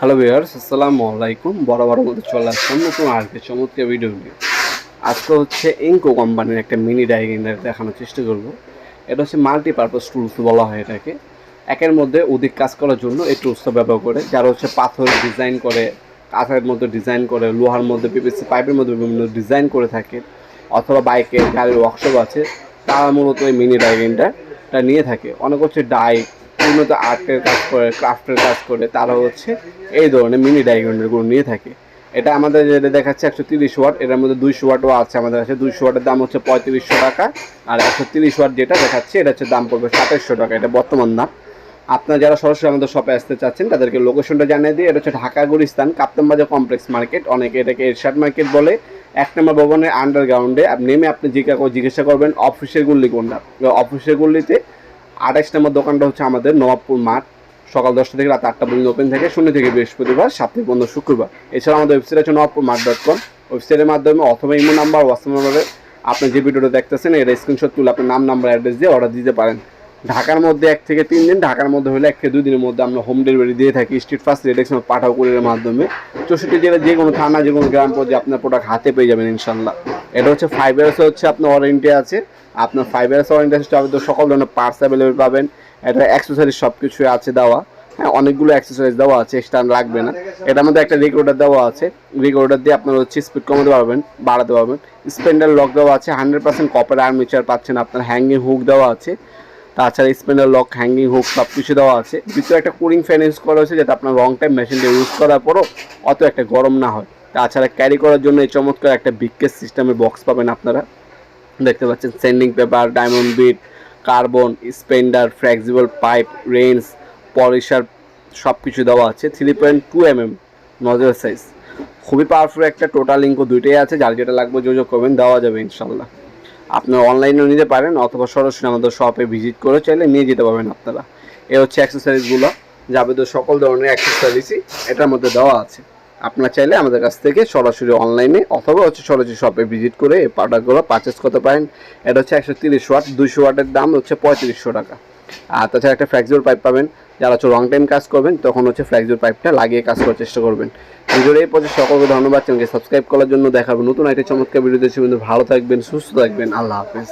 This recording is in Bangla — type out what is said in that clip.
হ্যালো ভিউয়ার্স আসসালামু আলাইকুম বড় বড় মধ্যে চলে আসলাম নতুন আজকে চমৎকার ভিডিও নিয়ে। আজকে হচ্ছে ইঙ্কো কোম্পানির একটা মিনি ডাইগ্রাইন্ডার দেখানোর চেষ্টা করব। এটা হচ্ছে মাল্টিপারপাস টুলস বলা হয় এটাকে। একের মধ্যে অধিক কাজ করার জন্য এই টুলসটা ব্যবহার করে। যারা হচ্ছে পাথর ডিজাইন করে কাঠের মধ্যে ডিজাইন করে, লোহার মধ্যে পিপিসি পাইপের মধ্যে বিভিন্ন ডিজাইন করে থাকে, অথবা বাইকের গাড়ির ওয়ার্কশপ আছে, তারা মূলত এই মিনি ডাইগ্রাইন্ডারটা নিয়ে থাকে। অনেক হচ্ছে ডাই উন্নত আর্টের কাজ করে, ক্রাফটের কাজ করে, তারা হচ্ছে এই ধরনের মিনি ডাইগ্রাইন্ডারগুলো নিয়ে থাকে। এটা আমাদের যেটা দেখাচ্ছে একশো তিরিশ ওয়াট, এটার মধ্যে দুইশো ওয়াটও আছে আমাদের কাছে। দুইশো ওয়াটের দাম হচ্ছে পঁয়ত্রিশশো টাকা আর একশো তিরিশ ওয়াট যেটা দেখাচ্ছে, এটা হচ্ছে দাম পড়বে সাতাশশো টাকা। এটা বর্তমান দাম। আপনারা যারা সরাসরি আমাদের শপে আসতে চাচ্ছেন, তাদেরকে লোকেশনটা জানিয়ে দিই। এটা হচ্ছে ঢাকা গুলিস্তান, কাপ্তান বাজার কমপ্লেক্স মার্কেট অনেকে এটাকে এরশাদ মার্কেট বলে। এক নম্বর ভবনের আন্ডারগ্রাউন্ডে নেমে আপনি জিজ্ঞাসা জিজ্ঞাসা করবেন অফিসের গুল্লি কোনটা? অফিসের গুল্লিতে আঠাশ নম্বর দোকানটা হচ্ছে আমাদের নবাবপুর মাঠ। সকাল দশটা থেকে রাত আটটা পর্যন্ত ওপেন থাকে। শূন্য থেকে বৃহস্পতিবার সাত থেকে পর্যন্ত শুক্রবার। এছাড়া আমাদের ওয়েবসাইট আছে নবাবপুর মাঠ ডট কম ওয়েবসাইটের মাধ্যমে অথবা ইমো নাম্বার, হোয়াটসঅ্যাপ নাম্বারে আপনি যে ভিডিওটা দেখতেছেন, এটা স্ক্রিনশট তুলে আপনার নাম নাম্বার অ্যাড্রেস দিয়ে অর্ডার দিতে পারেন। ঢাকার মধ্যে এক থেকে তিন দিন, ঢাকার মধ্যে হলে এক থেকে দুই দিনের মধ্যে আমরা হোম ডেলিভারি দিয়ে থাকি। স্ট্রিট ফার্স্ট রেডেক্স পাঠাও কুরিয়ারের মাধ্যমে। চৌষট্টি জেলার যে কোনো থানা, যে কোনো গ্রাম পর্যায়ে আপনার প্রোডাক্ট হাতে পেয়ে যাবেন ইনশাল্লাহ। এটা হচ্ছে ফাইভ ইয়ার্স হচ্ছে আপনার ওয়ারেন্টি আছে। আপনার ফাইভ ইয়ার্স ওয়ারেন্টি আছে আমাদের সকল ধরনের পার্টস অ্যাভেলেবেল পাবেন। এটা অ্যাক্সেসরিজ সব কিছু আছে দেওয়া। হ্যাঁ অনেকগুলো অ্যাক্সেসরিজ দেওয়া আছে এক্সট্রা লাগবে না। এটার মধ্যে একটা রেকর্ডার দেওয়া আছে। রেকর্ডার দিয়ে আপনার হচ্ছে স্পিড কমাতে পারবেন, বাড়াতে পারবেন। স্পেন্ডার লক দেওয়া আছে হান্ড্রেড পার্সেন্ট কপার আর্মিচার পাচ্ছেন আপনার হ্যাঙ্গিং হুক দেওয়া আছে। তাছাড়া স্পেন্ডার লক হ্যাঙ্গিং হুক সব কিছু দেওয়া আছে। ভিতরে একটা কুলিং ফ্যান ইউজ করা হয়েছে যাতে আপনার লং টাইম মেশিনটা ইউজ করার পরও অত একটা গরম না হয়। তাছাড়া ক্যারি করার জন্য এই চমৎকার একটা বিগকেস সিস্টেমের বক্স পাবেন আপনারা। দেখতে পাচ্ছেন sanding paper diamond bit carbon spanner flexible pipe wrench polisher সব কিছু দেওয়া আছে। Three point two M M নজর সাইজ খুবই পাওয়ারফুল একটা টোটাল লিঙ্কও দুইটাই আছে। যার যেটা লাগবে যোগাযোগ করবেন, দেওয়া যাবে ইনশাল্লাহ। আপনারা অনলাইনেও নিতে পারেন অথবা সরাসরি আমাদের শপে ভিজিট করে চাইলে নিয়ে যেতে পারবেন আপনারা। এ হচ্ছে অ্যাক্সেসরিজগুলো যাবতীয় সকল ধরনের অ্যাক্সেসারিজই এটার মধ্যে দেওয়া আছে। আপনারা চাইলে আমাদের কাছ থেকে সরাসরি অনলাইনে অথবা হচ্ছে সরাসরি শপে ভিজিট করে এই প্রোডাক্টগুলো পারচেস করতে পারেন। এটা হচ্ছে একশো তিরিশ ওয়াট দুশো ওয়াটের দাম হচ্ছে পঁয়ত্রিশশো টাকা। আর তাছাড়া একটা ফ্ল্যাক্সিবল পাইপ পাবেন। যারা হচ্ছে লং টাইম কাজ করবেন, তখন হচ্ছে ফ্ল্যাক্সিবল পাইপটা লাগিয়ে কাজ করার চেষ্টা করবেন। ভিডিওর এই পর্যায়ে সকলকে ধন্যবাদ। চ্যানেলকে সাবস্ক্রাইব করার জন্য দেখাবো নতুন একটা চমৎকার ভিডিও দেখছি ভালো থাকবেন, সুস্থ থাকবেন। আল্লাহ হাফেজ।